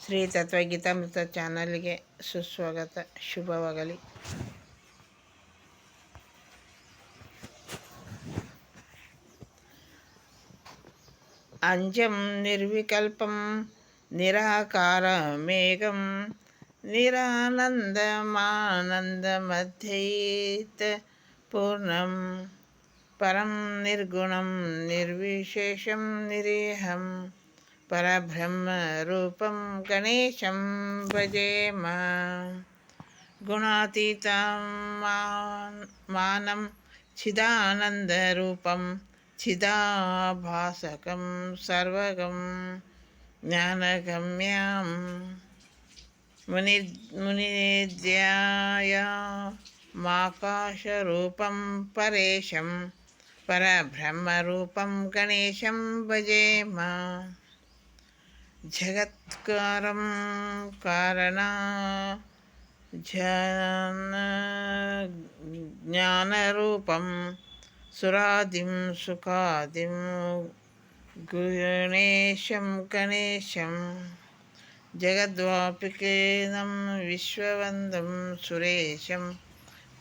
ಶ್ರೀ ತತ್ವಗೀತಾಮೃತ ಚಾನಲ್ಗೆ ಸುಸ್ವಾಗತ ಶುಭವಾಗಲಿ ಅಂಜಂ ನಿರ್ವಿಕಲ್ಪಂ ನಿರಾಕಾರಮೇಘಂ ನಿರಾನಂದಮಾನಂದಮಧ್ಯೈತ पूर्णं परं निर्गुणं निर्विशेषं निरेहं परब्रह्मरूपं गणेशं भजेम गुणातीतं मानं चिदानन्दरूपं चिदाभासकं सर्वगं ज्ञानगम्यं मुनि मुनिद्याय माकाशरूपं परेशं परब्रह्मरूपं गणेशं भजेम జగత్కారం కారణ జ్ఞానరూపం సురాదిం సుఖాదిం గణేశం గణేశం జగద్వాపికేనం విశ్వవందం సురేశం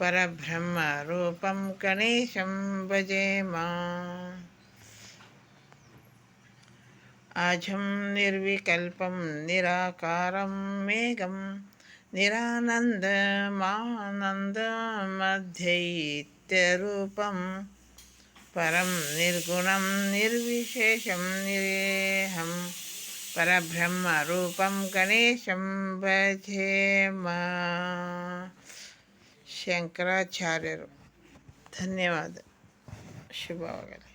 పరబ్రహ్మరూపం గణేశం భజేమా अजं निर्विकल्पं निराकारं मेघं निरानन्दमानन्दमध्यैत्यरूपं परं निर्गुणं निर्विशेषं निरेहं परब्रह्मरूपं गणेशं भजेम ಶಂಕರಾಚಾರ್ಯರು ಧನ್ಯವಾದ ಶುಭವಾಗಲಿ